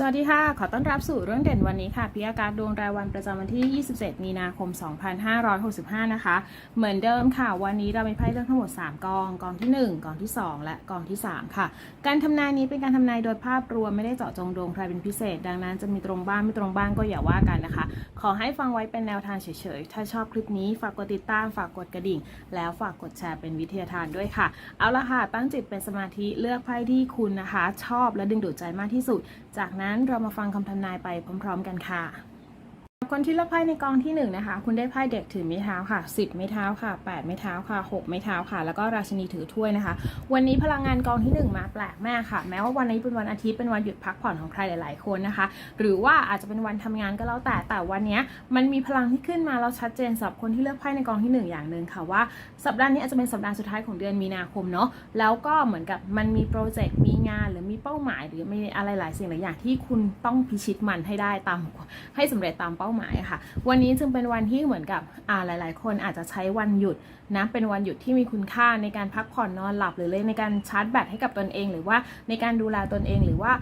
สวัสดีค่ะ ขอต้อนรับสู่เรื่องเด่นวันนี้ค่ะ พิยาการดวงรายวันประจำวันที่ 27 มีนาคม 2565 นะคะ เหมือนเดิมค่ะ วันนี้เรามีไพ่เลือกทั้งหมด 3 กอง กองที่ 1 กองที่ 2 และกองที่ 3 ค่ะ การทำนายนี้เป็นการทำนายโดยภาพรวมไม่ได้เจาะจงดวงใครเป็นพิเศษ ดังนั้นจะมีตรงบ้างไม่ตรงบ้างก็อย่าว่ากันนะคะ ขอให้ฟังไว้เป็นแนวทางเฉยๆ ถ้าชอบคลิปนี้ฝากกดติดตาม ฝากกดกระดิ่ง แล้วฝากกดแชร์เป็นวิทยาทานด้วยค่ะ เอาละค่ะ ตั้งจิตเป็นสมาธิ เลือกไพ่ที่คุณนะคะ ชอบและดึงดูดใจมากที่สุด จากนั้นเรามาฟังคำทำนายไปพร้อม ๆ กันค่ะ คนที่เลือกไพ่ในกองที่1นงนะคะ คุณได้ไพ่เด็กถือไม้เท้าค่ะ 10 ไม้เท้าค่ะ 8 ไม้เท้าค่ะ 6 ไม้เท้าค่ะ แล้วก็ราชินีถือถ้วยนะคะ วันนี้พลังงานกองที่ 1 มาแปลกมากค่ะ แม้ว่าวันนี้เป็นวันอาทิตย์เป็นวันหยุดพักผ่อนของใครหลาย ๆ คนนะคะ หรือว่าอาจจะเป็นวันทำงานก็แล้วแต่ แต่วันนี้มันมีพลังที่ขึ้นมาแล้วชัดเจนสำหรับคนที่เลือกไพ่ในกองที่ 1 อย่างหนึ่งค่ะว่าสัปดาห์นี้อาจจะเป็นสัปดาห์สุดท้ายของเดือนมีนาคมเนาะ แล้วก็เหมือนกับมันมีโปรเจกต์มีงานหรือมีเป้าหมาย หรือมีอะไรหลายสิ่งหลายอย่างที่คุณต้องพิชิตมันให้ได้ตามให้สำเร็จตามเป้าหมายค่ะ วันนี้จึงเป็นวันที่เหมือนกับอ่าหลาย ๆ คนอาจจะใช้วันหยุดนะเป็นวันหยุดที่มีคุณค่าในการพักผ่อนนอนหลับหรือเลยในการชาร์จแบตให้กับตนเอง หรือว่าในการดูแลตนเองหรือว่า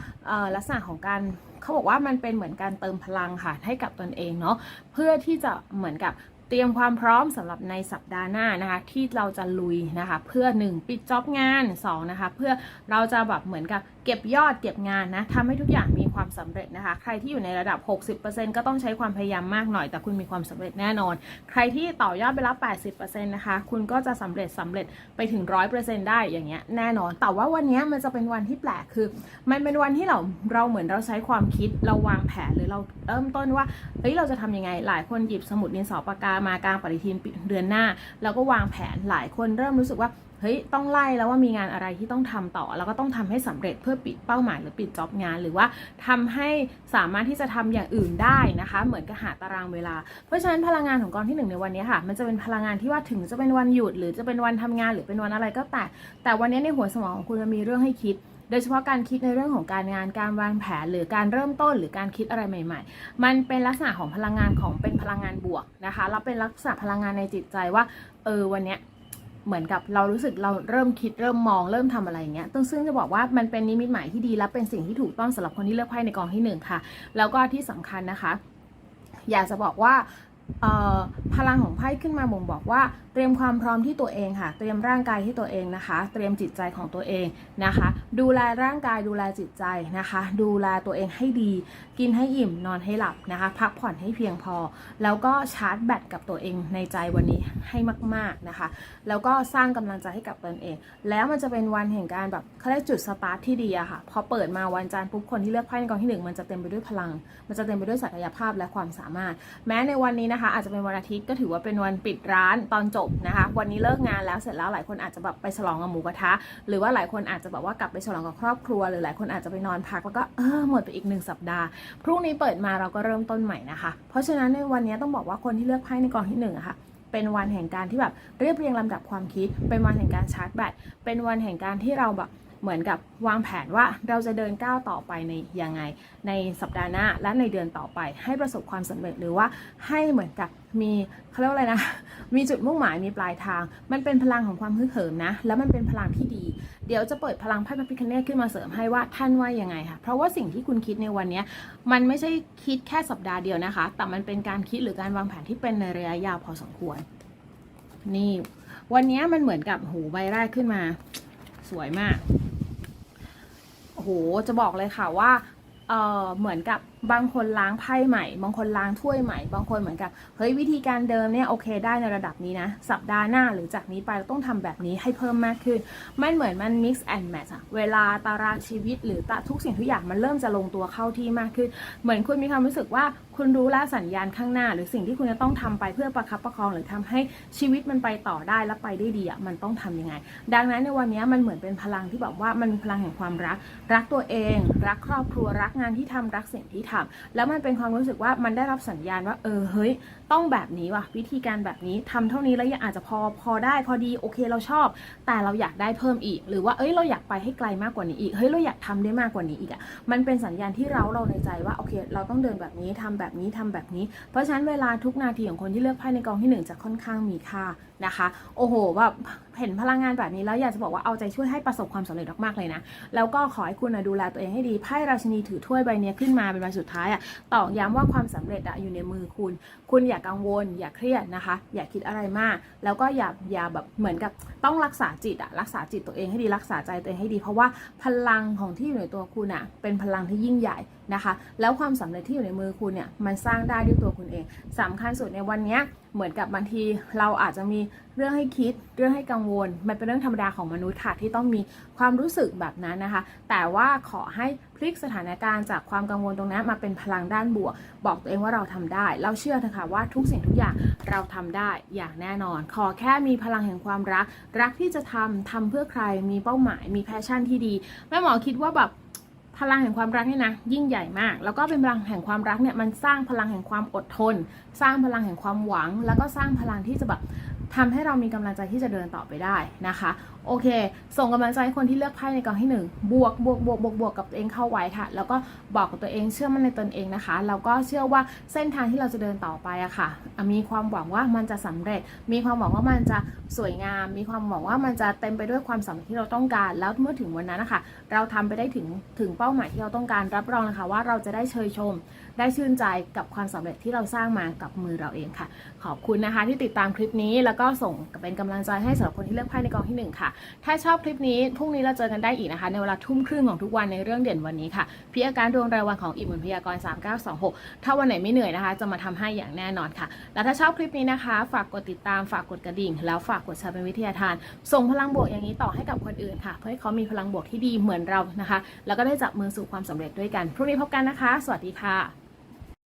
ลักษณะของการเขาบอกว่ามันเป็นเหมือนการเติมพลังค่ะให้กับตนเองเนาะเพื่อที่จะเหมือนกับเตรียมความพร้อมสำหรับในสัปดาห์หน้านะคะ ที่เราจะลุยนะคะ เพื่อ 1 ปิดจ็อบงาน2นะคะ เพื่อเราจะแบบเหมือนกับเก็บยอดเก็บงานนะทำให้ทุกอย่างมี ความสำเร็จนะคะ ใครที่อยู่ในระดับ 60%ก็ต้องใช้ความพยายามมากหน่อยแต่คุณมีความสำเร็จแน่นอน ใครที่ต่อยอดไปแล้ว 80%นะคะ คุณก็จะสำเร็จสำเร็จไปถึง 100%ได้อย่างเงี้ยแน่นอน แต่ว่าวันนี้มันจะเป็นวันที่แปลกคือ มันเป็นวันที่เราเราเหมือนเราใช้ความคิดเราวางแผนหรือเราเริ่มต้นว่าเฮ้ยเราจะทำยังไงหลายคนหยิบสมุดดินสอปากกามากลางปฏิทินเดือนหน้า แล้วก็วางแผนหลายคนเริ่มรู้สึกว่า เฮ้ยต้องไล่แล้วว่ามีงานอะไรที่ต้องทำต่อ แล้วก็ต้องทำให้สำเร็จเพื่อปิดเป้าหมายหรือปิดจ็อบงาน หรือว่าทำให้สามารถที่จะทำอย่างอื่นได้นะคะ เหมือนกับหาตารางเวลา เพราะฉะนั้นพลังงานของกองที่หนึ่งในวันนี้ค่ะ มันจะเป็นพลังงานที่ว่าถึงจะเป็นวันหยุด หรือจะเป็นวันทำงานหรือเป็นวันอะไรก็แต่ แต่วันนี้ในหัวสมองของคุณมันมีเรื่องให้คิดโดยเฉพาะการคิดในเรื่องของการงานการวางแผน หรือการเริ่มต้นหรือการคิดอะไรใหม่ ๆ มันเป็นลักษณะของพลังงานของเป็นพลังงานบวกนะคะแล้วเป็นลักษณะพลังงานในจิตใจว่าเออวันเนี้ย เหมือนกับเรารู้สึกเราเริ่มคิดเริ่มมองเริ่มทำอะไรอย่างเงี้ยซึ่งซึ่งจะบอกว่ามันเป็นนิมิตหมายที่ดีและเป็นสิ่งที่ถูกต้องสำหรับคนที่เลือกไพ่ในกองที่หนึ่งค่ะ แล้วก็ที่สำคัญนะคะ อยากจะบอกว่า พลังของไพ่ขึ้นมาบ่งบอกว่า เตรียมความพร้อมที่ตัวเองค่ะ เตรียมร่างกายที่ตัวเองนะคะ เตรียมจิตใจของตัวเองนะคะ ดูแลร่างกายดูแลจิตใจนะคะ ดูแลตัวเองให้ดี กินให้อิ่มนอนให้หลับนะคะ พักผ่อนให้เพียงพอ แล้วก็ชาร์จแบตกับตัวเองในใจวันนี้ให้มาก ๆนะคะ แล้วก็สร้างกำลังใจให้กับตนเอง แล้วมันจะเป็นวันแห่งการแบบเขาเรียกจุดสตาร์ทที่ดีอะค่ะพอเปิดมาวันจันทร์ปุ๊บคนที่เลือกไพ่ในกองที่หนึ่งมันจะเต็มไปด้วยพลัง มันจะเต็มไปด้วยศักยภาพและความสามารถ แม้ในวันนี้นะนะคะ อาจจะเป็นวันอาทิตย์ก็ถือว่าเป็นวันปิดร้านตอนจบนะคะ วันนี้เลิกงานแล้วเสร็จแล้วหลายคนอาจจะแบบไปฉลองกับหมูกระทะ หรือว่าหลายคนอาจจะแบบว่ากลับไปฉลองกับครอบครัว หรือหลายคนอาจจะไปนอนพักแล้วก็เออหมดไปอีกหนึ่งสัปดาห์ พรุ่งนี้เปิดมาเราก็เริ่มต้นใหม่นะคะ เพราะฉะนั้นในวันนี้ต้องบอกว่าคนที่เลือกไพ่ในกองที่หนึ่งอะค่ะเป็นวันแห่งการที่แบบเรียบเรียงลำดับความคิด เป็นวันแห่งการชาร์จแบต เป็นวันแห่งการที่เราแบบ เหมือนกับวางแผนว่าเราจะเดินก้าวต่อไปในยังไง ในสัปดาห์หน้าและในเดือนต่อไป ให้ประสบความสำเร็จหรือว่าให้เหมือนกับมีเขาเรียกว่าอะไรนะ มีจุดมุ่งหมายมีปลายทาง มันเป็นพลังของความฮึกเหิมนะ แล้วมันเป็นพลังที่ดี เดี๋ยวจะเปิดพลังไพ่พระพิคเนตขึ้นมาเสริมให้ว่าท่านว่ายังไงค่ะเพราะว่าสิ่งที่คุณคิดในวันนี้มันไม่ใช่คิดแค่สัปดาห์เดียวนะคะ แต่มันเป็นการคิดหรือการวางแผนที่เป็นในระยะยาวพอสมควร นี่ วันนี้มันเหมือนกับหูใบแรกขึ้นมา สวยมาก โอ้โหจะบอกเลยค่ะว่าเออเหมือนกับ บางคนล้างไพ่ใหม่ บางคนล้างถ้วยใหม่ บางคนเหมือนกับ เฮ้ยวิธีการเดิมเนี่ยโอเคได้ในระดับนี้นะ สัปดาห์หน้าหรือจากนี้ไปเราต้องทำแบบนี้ให้เพิ่มมากขึ้น มันเหมือนมัน mix and match อะเวลาตารางชีวิต หรือทุกสิ่งทุกอย่างมันเริ่มจะลงตัวเข้าที่มากขึ้น เหมือนคุณมีความรู้สึกว่าคุณรู้แล้วสัญญาณข้างหน้า หรือสิ่งที่คุณจะต้องทำไปเพื่อประคับประคอง หรือทำให้ชีวิตมันไปต่อได้และไปได้ดีอะมันต้องทำยังไง ดังนั้นในวันนี้มันเหมือนเป็นพลังที่แบบว่ามันพลังแห่งความรัก รักตัวเอง รักครอบครัวรักงานที่ทำรักสิ่งที่ทำแล้วมันเป็นความรู้สึกว่ามันได้รับสัญญาณว่าเออเฮ้ยต้องแบบนี้ว่ะวิธีการแบบนี้ทำเท่านี้แล้วยังอาจจะพอพอได้พอดีโอเคเราชอบ แต่เราอยากได้เพิ่มอีก หรือว่าเอ้ยเราอยากไปให้ไกลมากกว่านี้อีกเฮ้ยเราอยากทำได้มากกว่านี้อีกอะมันเป็นสัญญาณที่เราเราในใจว่าโอเค เราต้องเดินแบบนี้ทำแบบนี้ทำแบบนี้ เพราะฉะนั้นเวลาทุกนาทีของคนที่เลือกไพ่ในกองที่หนึ่งจะค่อนข้างมีค่านะคะ โอ้โหแบบเห็นพลังงานแบบนี้แล้วอยากจะบอกว่าเอาใจช่วยให้ประสบความสำเร็จมากๆเลยนะ แล้วก็ขอให้คุณนะดูแลตัวเองให้ดีไพ่ราชินีถือถ้วยใบเนี้ยขึ้นมาเป็นใบสุดท้ายอะตอกย้ำว่าความสำเร็จอะอยู่ในมือคุณ คุณอย่ากังวล อย่าเครียดนะคะ อย่าคิดอะไรมาก แล้วก็อย่าอย่าแบบเหมือนกับต้องรักษาจิตอะรักษาจิตตัวเองให้ดีรักษาใจตัวเองให้ดี เพราะว่าพลังของที่อยู่ในตัวคุณอะเป็นพลังที่ยิ่งใหญ่ นะคะ แล้วความสำเร็จที่อยู่ในมือคุณเนี่ยมันสร้างได้ด้วยตัวคุณเองสำคัญสุดในวันนี้เหมือนกับบางทีเราอาจจะมีเรื่องให้คิดเรื่องให้กังวล มันเป็นเรื่องธรรมดาของมนุษย์ค่ะที่ต้องมีความรู้สึกแบบนั้นนะคะ แต่ว่าขอให้พลิกสถานการณ์จากความกังวลตรงนั้นมาเป็นพลังด้านบวก บอกตัวเองว่าเราทำได้ เราเชื่อเถอะค่ะว่าทุกสิ่งทุกอย่างเราทำได้อย่างแน่นอน ขอแค่มีพลังแห่งความรัก รักที่จะทำทำเพื่อใครมีเป้าหมาย มีแพชชั่นที่ดีแม่หมอคิดว่าแบบ พลังแห่งความรักเนี่ยนะยิ่งใหญ่มาก แล้วก็เป็นพลังแห่งความรักเนี่ยมันสร้างพลังแห่งความอดทน สร้างพลังแห่งความหวัง แล้วก็สร้างพลังที่จะแบบทำให้เรามีกำลังใจที่จะเดินต่อไปได้นะคะ โอเค ส่งกำลังใจให้คนที่เลือกไพ่ในกองที่หนึ่งบวกบวกบวกบวกบวกกับตัวเองเข้าไว้ค่ะ แล้วก็บอกกับตัวเองเชื่อมั่นในตนเองนะคะ แล้วก็เชื่อว่าเส้นทางที่เราจะเดินต่อไปอะค่ะอะมีความหวังว่ามันจะสำเร็จ มีความหวังว่ามันจะสวยงาม มีความหวังว่ามันจะเต็มไปด้วยความสำเร็จที่เราต้องการ แล้วเมื่อถึงวันนั้นนะคะ เราทำไปได้ถึงถึงเป้าหมายที่เราต้องการ รับรองนะคะว่าเราจะได้เชยชม ได้ชื่นใจกับความสำเร็จที่เราสร้างมากับมือเราเองค่ะ ขอบคุณนะคะที่ติดตามคลิปนี้ แล้วก็ส่งเป็นกำลังใจให้สำหรับคนที่เลือกไพ่ในกองที่หนึ่งค่ะถ้าชอบคลิปนี้พรุ่งนี้เราเจอกันได้อีกนะคะ ในเวลาทุ่มครึ่งของทุกวันในเรื่องเด่นวันนี้ค่ะพี่อาการดวงรายวันของอีกเหมือนพยากรณ์3926 ถ้าวันไหนไม่เหนื่อยนะคะ จะมาทำให้อย่างแน่นอนค่ะ แล้วถ้าชอบคลิปนี้นะคะ ฝากกดติดตามฝากกดกระดิ่ง แล้วฝากกดแชร์เป็นวิทยาทาน ส่งพลังบวกอย่างนี้ต่อให้กับคนอื่นค่ะ เพื่อให้เขามีพลังบวกที่ดีเหมือนเรานะคะ แล้วก็ได้จับมือสู่ความสำเร็จด้วยกันพรุ่งนี้พบกันนะคะ สวัสดีค่ะ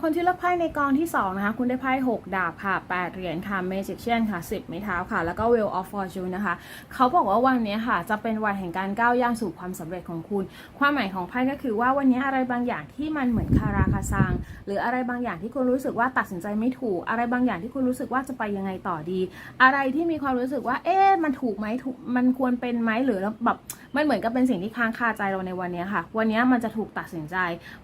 คนที่เลือกไพ่ในกองที่ 2 นะคะ คุณได้ไพ่6 ดาบค่ะ 8 เหรียญค่ะ Magician ค่ะ 10 ไม้เท้าค่ะ แล้วก็ Wheel of Fortune นะคะ เขาบอกว่าวันนี้ค่ะ จะเป็นวันแห่งการก้าวย่างสู่ความสำเร็จของคุณ ความหมายของไพ่ก็คือว่าวันนี้อะไรบางอย่างที่มันเหมือนคาราคาซัง หรืออะไรบางอย่างที่คุณรู้สึกว่าตัดสินใจไม่ถูก อะไรบางอย่างที่คุณรู้สึกว่าจะไปยังไงต่อดี อะไรที่มีความรู้สึกว่า เอ๊ะ มันถูกไหมถูก มันควรเป็นไหมหรือแบบ มันเหมือนกับเป็นสิ่งที่ค้างคาใจเราในวันนี้ค่ะ วันนี้มันจะถูกตัดสินใจ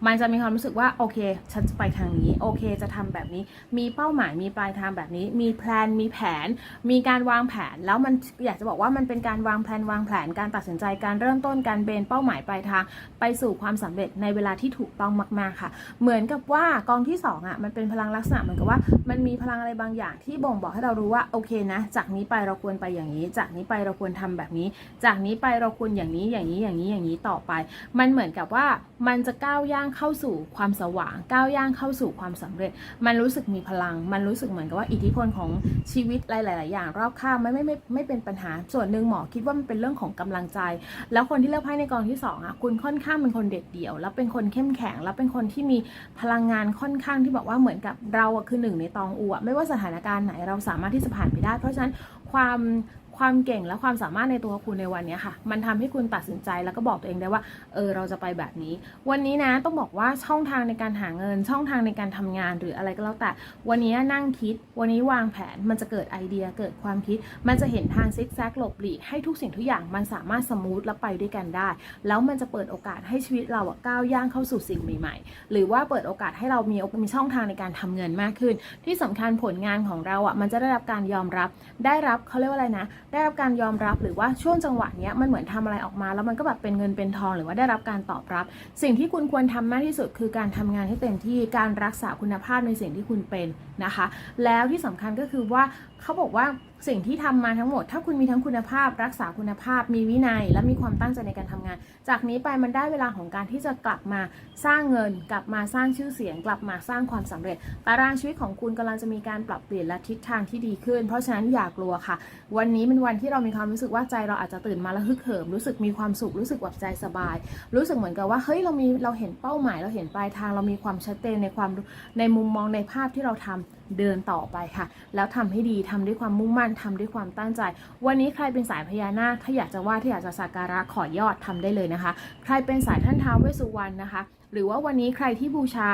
มันจะมีความรู้สึกว่าโอเค ฉันจะไปทางนี้ โอเค จะทำแบบนี้ มีเป้าหมาย มีปลายทางแบบนี้ มีแพลน มีแผน มีการวางแผน แล้วมันอยากจะบอกว่ามันเป็นการวางแผนวางแผน การตัดสินใจ การเริ่มต้น การเบนเป้าหมายปลายทาง ไปสู่ความสำเร็จในเวลาที่ถูกต้องมาก ๆค่ะ เหมือนกับว่ากองที่สองอะ มันเป็นพลังลักษณะเหมือนกับว่า มันมีพลังอะไรบางอย่างที่บ่งบอกให้เรารู้ว่า โอเคนะ จากนี้ไปเราควรไปอย่างนี้ จากนี้ไปเราควรทำแบบนี้ จากนี้ไปเราควรอย่างนี้อย่างนี้อย่างนี้อย่างนี้ต่อไป มันเหมือนกับว่ามันจะก้าวย่างเข้าสู่ความสว่างก้าวย่างเข้าสู่ความสำเร็จ มันรู้สึกมีพลัง มันรู้สึกเหมือนกับว่าอิทธิพลของชีวิตหลาย ๆ อย่างรอบข้างไม่ไม่ไม่ไม่เป็นปัญหาส่วนหนึ่งหมอคิดว่ามันเป็นเรื่องของกำลังใจ แล้วคนที่เลือกไพ่ในกองที่สองอะคุณค่อนข้างเป็นคนเด็ดเดี่ยว แล้วเป็นคนเข้มแข็ง แล้วเป็นคนที่มีพลังงานค่อนข้างที่บอกว่าเหมือนกับเราคือหนึ่งในตองอูอะไม่ว่าสถานการณ์ไหนเราสามารถที่จะผ่านไปได้ เพราะฉะนั้นความ ความเก่งและความสามารถในตัวคุณในวันนี้ค่ะ มันทำให้คุณตัดสินใจแล้วก็บอกตัวเองได้ว่า เออ เราจะไปแบบนี้ วันนี้นะต้องบอกว่าช่องทางในการหาเงิน ช่องทางในการทำงานหรืออะไรก็แล้วแต่ วันนี้นั่งคิด วันนี้วางแผน มันจะเกิดไอเดีย เกิดความคิด มันจะเห็นทางซิกแซกหลบหลีกให้ทุกสิ่งทุกอย่างมันสามารถสมูทและไปด้วยกันได้ แล้วมันจะเปิดโอกาสให้ชีวิตเราอะก้าวย่างเข้าสู่สิ่งใหม่ ๆ หรือว่าเปิดโอกาสให้เรามีมีช่องทางในการทำเงินมากขึ้น ที่สำคัญผลงานของเราอะมันจะได้รับการยอมรับ ได้รับเขาเรียกว่าอะไรนะ ได้รับการยอมรับหรือว่าช่วงจังหวะเนี้ยมันเหมือนทำอะไรออกมา แล้วมันก็แบบเป็นเงินเป็นทองหรือว่าได้รับการตอบรับ สิ่งที่คุณควรทำมากที่สุดคือการทำงานให้เต็มที่การรักษาคุณภาพในสิ่งที่คุณเป็นนะคะ แล้วที่สำคัญก็คือว่าเขาบอกว่า สิ่งที่ทำมาทั้งหมด ถ้าคุณมีทั้งคุณภาพ รักษาคุณภาพ มีวินัย และมีความตั้งใจในการทำงาน จากนี้ไปมันได้เวลาของการที่จะกลับมาสร้างเงิน กลับมาสร้างชื่อเสียง กลับมาสร้างความสำเร็จ ตารางชีวิตของคุณกำลังจะมีการปรับเปลี่ยนและทิศทางที่ดีขึ้น เพราะฉะนั้นอย่ากลัวค่ะ วันนี้เป็นวันที่เรามีความรู้สึกว่าใจเราอาจจะตื่นมาแล้วฮึกเหิมรู้สึกมีความสุขรู้สึกแบบใจสบาย รู้สึกเหมือนกับว่าเฮ้ยเรามีเราเห็นเป้าหมาย เราเห็นปลายทางเรามีความชัดเจนในความในมุมมองในภาพที่เราทำเดินต่อไปค่ะ แล้วทำให้ดีทำด้วยความมุ่งมั่นทำด้วยความตั้งใจ วันนี้ใครเป็นสายพญานาคถ้าอยากจะว่าถ้าอยากจะสักการะขอยอดทำได้เลยนะคะ ใครเป็นสายท่านท้าวเวสสุวรรณนะคะ หรือว่าวันนี้ใครที่บูชา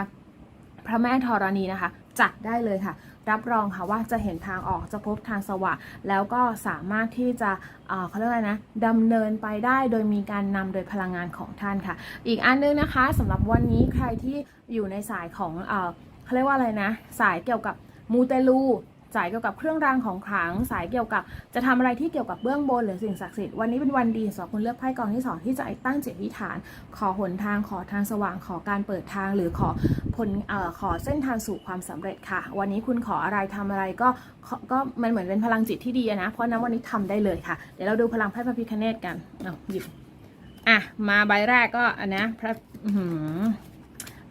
พระแม่ธรณีนะคะ จัดได้เลยค่ะ รับรองค่ะว่าจะเห็นทางออกจะพบทางสว่างแล้วก็สามารถที่จะเอ่อเขาเรียกอะไรนะดำเนินไปได้โดยมีการนำโดยพลังงานของท่านค่ะ อีกอันนึงนะคะสำหรับวันนี้ใครที่อยู่ในสายของอ เขาเรียกว่าอะไรนะ สายเกี่ยวกับมูเตลูสายเกี่ยวกับเครื่องรางของขลังสายเกี่ยวกับจะทำอะไรที่เกี่ยวกับเบื้องบนหรือสิ่งศักดิ์สิทธิ์วันนี้เป็นวันดีสำหรับคนเลือกไพ่กองที่สองที่จะตั้งจิตอธิษฐาน ขอหนทางขอทางสว่างขอการเปิดทาง หรือขอผลเอ่อขอเส้นทางสู่ความสำเร็จค่ะ วันนี้คุณขออะไรทำอะไรก็ก็มันเหมือนเป็นพลังจิตที่ดีนะ เพราะนั้นวันนี้ทำได้เลยค่ะ เดี๋ยวเราดูพลังไพ่พระพิคเนตกันเอาหยิบอะมาใบแรกก็อันนะพระอื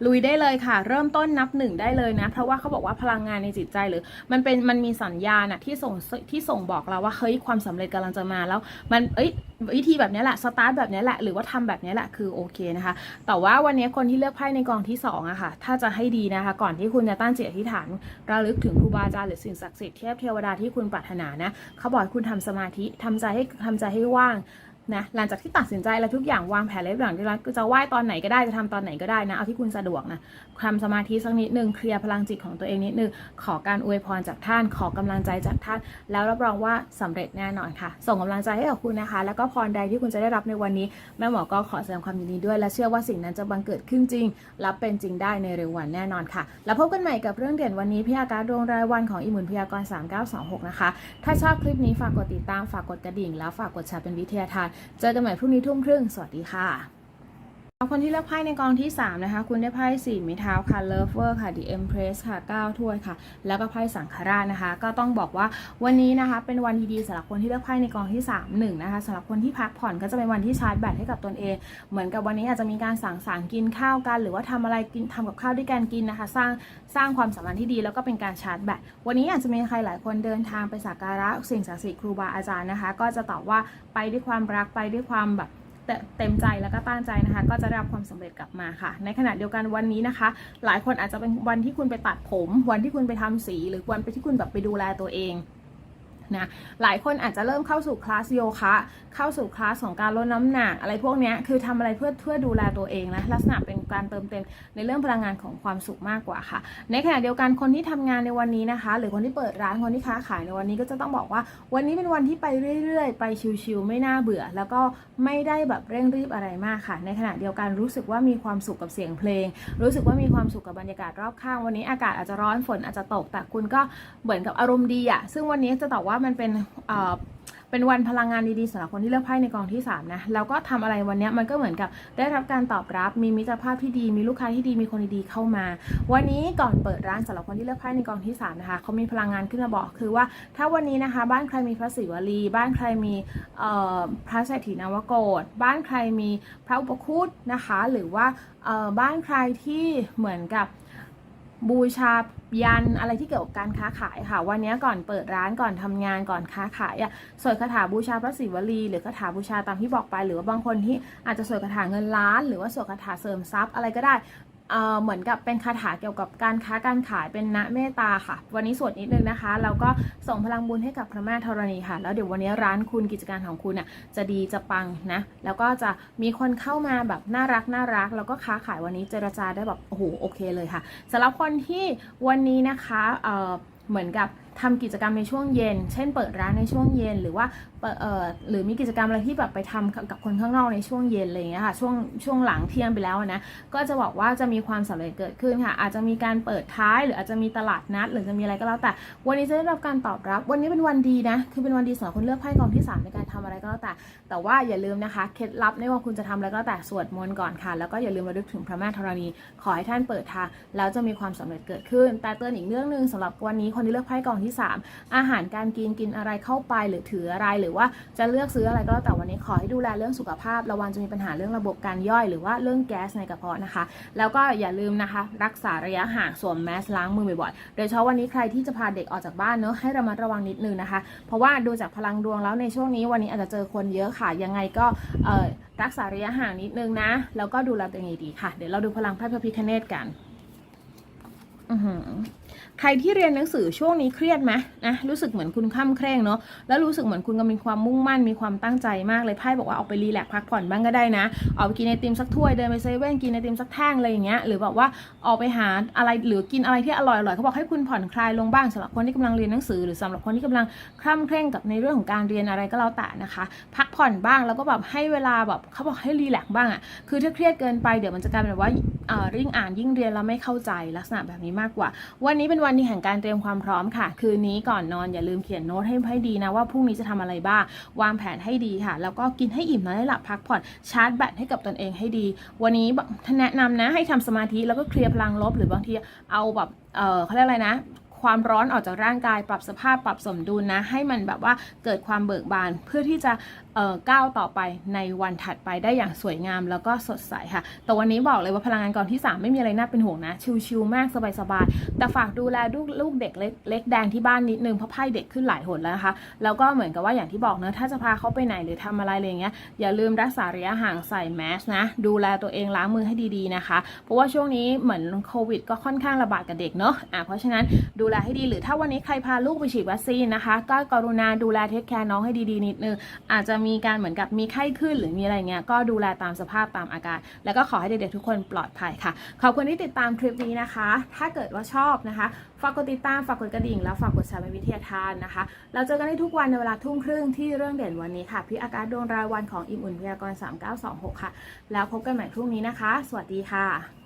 ลุยได้เลยค่ะ เริ่มต้นนับหนึ่งได้เลยนะ เพราะว่าเขาบอกว่าพลังงานในจิตใจหรือ มันเป็นมันมีสัญญาณอะที่ส่งที่ส่งบอกเราว่าเฮ้ยความสำเร็จกำลังจะมาแล้ว มันเอ้ยวิธีแบบนี้แหละสตาร์ทแบบนี้แหละหรือว่าทำแบบนี้แหละคือโอเคนะคะ แต่ว่าวันนี้คนที่เลือกไพ่ในกองที่สองอะค่ะ ถ้าจะให้ดีนะคะ ก่อนที่คุณจะตั้งจิตอธิษฐานระลึกถึงครูบาอาจารย์หรือสิ่งศักดิ์สิทธิ์เทพเทวดาที่คุณปรารถนานะเขาบอกให้คุณทำสมาธิทำใจให้ทำใจให้ว่าง นะหลังจากที่ตัดสินใจแล้วทุกอย่างวางแผนเรียบร้อยแล้วจะไหว้ตอนไหนก็ได้จะทำตอนไหนก็ได้นะเอาที่คุณสะดวกนะทำสมาธิสักนิดนึงเคลียร์พลังจิตของตัวเองนิดนึงขอการอวยพรจากท่าน ขอกำลังใจจากท่าน แล้วรับรองว่าสำเร็จแน่นอนค่ะ ส่งกำลังใจให้กับคุณนะคะ แล้วก็พรใดที่คุณจะได้รับในวันนี้ แม่หมอก็ขอแสดงความยินดีด้วย และเชื่อว่าสิ่งนั้นจะบังเกิดขึ้นจริงรับเป็นจริงได้ในเร็ววันแน่นอนค่ะ แล้วพบกันใหม่กับเรื่องเด่นวันนี้พยากรณ์ดวงรายวันของอิมมุนพยากรณ์3926นะคะถ้าชอบคลิปนี้ฝากกดติดตามฝากกดกระดิ่ง แล้วฝากกดแชร์เป็นวิทยาทานเจอกันใหม่พรุ่งนี้ทุ่มครึ่ง สวัสดีค่ะ คนที่เลือกไพ่ในกองที่ 3 นะคะ คุณได้ไพ่สี่ม้เท้าค่ะ Lover ค่ะ The Empress ค่ะ9ถ้วยค่ะ แล้วก็ไพ่สังฆราชนะคะ ก็ต้องบอกว่าวันนี้นะคะ เป็นวันดีๆสำหรับคนที่เลือกไพ่ในกองที่3 1นะคะสำหรับคนที่พักผ่อนก็จะเป็นวันที่ชาร์จแบตให้กับตนเอง เหมือนกับวันนี้อาจจะมีการสั่งสางกินข้าวกัน หรือว่าทำอะไรกินทำกับข้าวด้วยกันกินนะคะ สร้างสร้างความสัมพันธ์ที่ดีแล้วก็เป็นการชาร์จแบตวันนี้อาจจะมีใครหลายคนเดินทางไปสักการะสิ่งศักดิ์สิทธิ์ครูบาอาจารย์นะคะ ก็จะตอบว่าไปด้วยความรักไปด้วยความแบบ เต็มใจแล้วก็ตั้งใจนะคะ ก็จะได้รับความสำเร็จกลับมาค่ะ ในขณะเดียวกันวันนี้นะคะ หลายคนอาจจะเป็นวันที่คุณไปตัดผม วันที่คุณไปทำสี หรือวันไปที่คุณแบบไปดูแลตัวเอง นะหลายคนอาจจะเริ่มเข้าสู่คลาสโยคะเข้าสู่คลาสของการลดน้ำหนักอะไรพวกนี้คือทำอะไรเพื่อเพื่อดูแลตัวเองนะลักษณะเป็นการเติมเต็มในเรื่องพลังงานของความสุขมากกว่าค่ะ ในขณะเดียวกันคนที่ทำงานในวันนี้นะคะ หรือคนที่เปิดร้านคนที่ค้าขายในวันนี้ก็จะต้องบอกว่า วันนี้เป็นวันที่ไปเรื่อยๆ ไปชิวๆไม่น่าเบื่อ แล้วก็ไม่ได้แบบเร่งรีบอะไรมากค่ะ ในขณะเดียวกันรู้สึกว่ามีความสุขกับเสียงเพลง รู้สึกว่ามีความสุขกับบรรยากาศรอบข้าง วันนี้อากาศอาจจะร้อนฝนอาจจะตกแต่คุณก็เหมือนกับอารมณ์ดีอะซึ่งวันนี้จะตอบว่ามันเป็นเอ่อเป็นวันพลังงานดีๆสำหรับคนที่เลือกไพ่ในกองที่ 3 นะ แล้วก็ทำอะไรวันนี้มันก็เหมือนกับได้รับการตอบรับ มีมิตรภาพที่ดี มีลูกค้าที่ดี มีคนดีๆเข้ามา วันนี้ก่อนเปิดร้านสำหรับคนที่เลือกไพ่ในกองที่ 3 นะคะเขามีพลังงานขึ้นมาบอกคือว่า ถ้าวันนี้นะคะ บ้านใครมีพระศิวลี บ้านใครมีพระเศรษฐีนวโกศบ้านใครมีพระอุปคุตนะคะ หรือว่าบ้านใครที่เหมือนกับ บูชายันอะไรที่เกี่ยวกับการค้าขายค่ะ วันนี้ก่อนเปิดร้านก่อนทำงานก่อนค้าขายอะสวดคาถาบูชาพระศิวลี หรือคาถาบูชาตามที่บอกไป หรือว่าบางคนที่อาจจะสวดคาถาเงินล้าน หรือว่าสวดคาถาเสริมทรัพย์อะไรก็ได้ เหมือนกับเป็นคาถาเกี่ยวกับการค้าการขายเป็นณเมตตาค่ะ วันนี้สวดนิดนึงนะคะ แล้วก็ส่งพลังบุญให้กับพระแม่ธรณีค่ะ แล้วเดี๋ยววันนี้ร้านคุณกิจการของคุณอะจะดีจะปังนะ แล้วก็จะมีคนเข้ามาแบบน่ารักน่ารัก แล้วก็ค้าขายวันนี้เจรจาได้แบบโอ้โหโอเคเลยค่ะสำหรับคนที่วันนี้นะคะเเหมือนกับ ทำกิจกรรมในช่วงเย็น เช่น เปิดร้านในช่วงเย็น หรือว่าเอ่อหรือมีกิจกรรมอะไรที่แบบไปทำกับคนข้างนอกในช่วงเย็นอะไรอย่างเงี้ยค่ะ ช่วงช่วงหลังเที่ยงไปแล้วนะ ก็จะบอกว่าจะมีความสำเร็จเกิดขึ้นค่ะ อาจจะมีการเปิดท้าย หรืออาจจะมีตลาดนัด หรือจะมีอะไรก็แล้วแต่ วันนี้จะได้รับการตอบรับ วันนี้เป็นวันดีนะ คือเป็นวันดีสำหรับคนเลือกไพ่กองที่ 3 ในการทำอะไรก็แล้วแต่ แต่ว่าอย่าลืมนะคะ เคล็ดลับไม่ว่าคุณจะทำอะไรก็แล้วแต่สวดมนต์ก่อนค่ะ แล้วก็อย่าลืมระลึกถึงพระแม่ธรณี ขอให้ท่านเปิดทางแล้วจะมีความสำเร็จเกิดขึ้น แต่เตือนอีกเรื่องหนึ่งสำหรับวันนี้คนที่เลือกไพ่กองที่ 3 อาหารการกินกินอะไรเข้าไปหรือถืออะไรหรือว่าจะเลือกซื้ออะไรก็แล้วแต่วันนี้ขอให้ดูแลเรื่องสุขภาพ ระวังจะมีปัญหาเรื่องระบบการย่อย หรือว่าเรื่องแก๊สในกระเพาะนะคะ แล้วก็อย่าลืมนะคะ รักษาระยะห่างสวมแมสล้างมือบ่อยๆโดยเฉพาะวันนี้ใครที่จะพาเด็กออกจากบ้านเนอะให้ระมัดระวังนิดนึงนะคะ เพราะว่าดูจากพลังดวงแล้วในช่วงนี้วันนี้อาจจะเจอคนเยอะค่ะยังไงก็เออรักษาระยะห่างนิดนึงนะ แล้วก็ดูแลตัวเองดีค่ะ เดี๋ยวเราดูพลังไพ่พระพิคเนตกัน อือหือ ใครที่เรียนหนังสือช่วงนี้เครียดไหมนะรู้สึกเหมือนคุณข้ามเคร่งเนาะแล้วรู้สึกเหมือนคุณก็มีความมุ่งมั่นมีความตั้งใจมากเลยไพ่บอกว่าออกไปรีแลกซ์พักผ่อนบ้างก็ได้นะออกไปกินไอติมสักถ้วยเดินไปเซเว่นกินไอติมสักแท่งอะไรอย่างเงี้ยหรือแบบว่าออกไปหาอะไรหรือกินอะไรที่อร่อยๆเขาบอกให้คุณผ่อนคลายลงบ้างสำหรับคนที่กำลังเรียนหนังสือ หรือสำหรับคนที่กำลังคร่ำเคร่งกับในเรื่องของการเรียนอะไรก็แล้วแต่นะคะ พักผ่อนบ้างแล้วก็แบบให้เวลาแบบเขาบอกให้รีแลกซ์บ้างอะ่ะคือถ้าเครียดเกินไปเดี๋ยวมันจะกลายเป็นแบบว่ายิ่งอ่านยิ่งเรียนแล้วไม่เข้าใจลักษณะแบบนี้มากกว่า วันนี้เป็นวันดีแห่งการเตรียมความพร้อมค่ะ คืนนี้ก่อนนอนอย่าลืมเขียนโน้ตให้ให้ดีนะว่าพรุ่งนี้จะทำอะไรบ้าง วางแผนให้ดีค่ะ แล้วก็กินให้อิ่มนอนให้หลับพักผ่อนชาร์จแบตให้กับตนเองให้ดี วันนี้บอกแนะนำนะให้ทำสมาธิแล้วก็เคลียร์พลังลบ หรือบางทีเอาแบบเออเขาเรียกอะไรนะความร้อนออกจากร่างกายปรับสภาพปรับสมดุลนะ ให้มันแบบว่าเกิดความเบิกบานเพื่อที่จะ ก้าวต่อไปในวันถัดไปได้อย่างสวยงามแล้วก็สดใสค่ะ แต่วันนี้บอกเลยว่าพลังงานกองที่ 3 ไม่มีอะไรน่าเป็นห่วงนะ ชิลๆมากสบายๆ แต่ฝากดูแลลูกลูกเด็กเล็กเล็กแดงที่บ้านนิดนึงเพราะไพ่เด็กขึ้นหลายหนแล้วนะคะ แล้วก็เหมือนกับว่าอย่างที่บอกเนอะถ้าจะพาเขาไปไหนหรือทำอะไรอะไรเงี้ย อย่าลืมรักษาระยะห่างใส่แมสนะ ดูแลตัวเองล้างมือให้ดีๆนะคะ เพราะว่าช่วงนี้เหมือนโควิด ก็ค่อนข้างระบาดกับเด็กเนอะอะ เพราะฉะนั้นดูแลให้ดีหรือถ้าวันนี้ใครพาลูกไปฉีดวัคซีนนะคะ ก็กรุณาดูแลเทคแคร์น้องให้ดีๆนิดนึง อาจจะมีการเหมือนกับมีไข้ขึ้นหรือมีอะไรเงี้ยก็ดูแลตามสภาพตามอาการ แล้วก็ขอให้เด็กๆทุกคนปลอดภัยค่ะ ขอบคุณที่ติดตามคลิปนี้นะคะ ถ้าเกิดว่าชอบนะคะ ฝากกดติดตาม ฝากกดกระดิ่ง แล้วฝากกดแชร์เป็นวิทยาทานนะคะ เราเจอกันได้ทุกวันในเวลาทุ่มครึ่งที่เรื่องเด่นวันนี้ค่ะ พี่อากาศดวงรายวันของอิมอุ่นพยากรณ์3926 ค่ะ แล้วพบกันใหม่พรุ่งนี้นะคะ สวัสดีค่ะ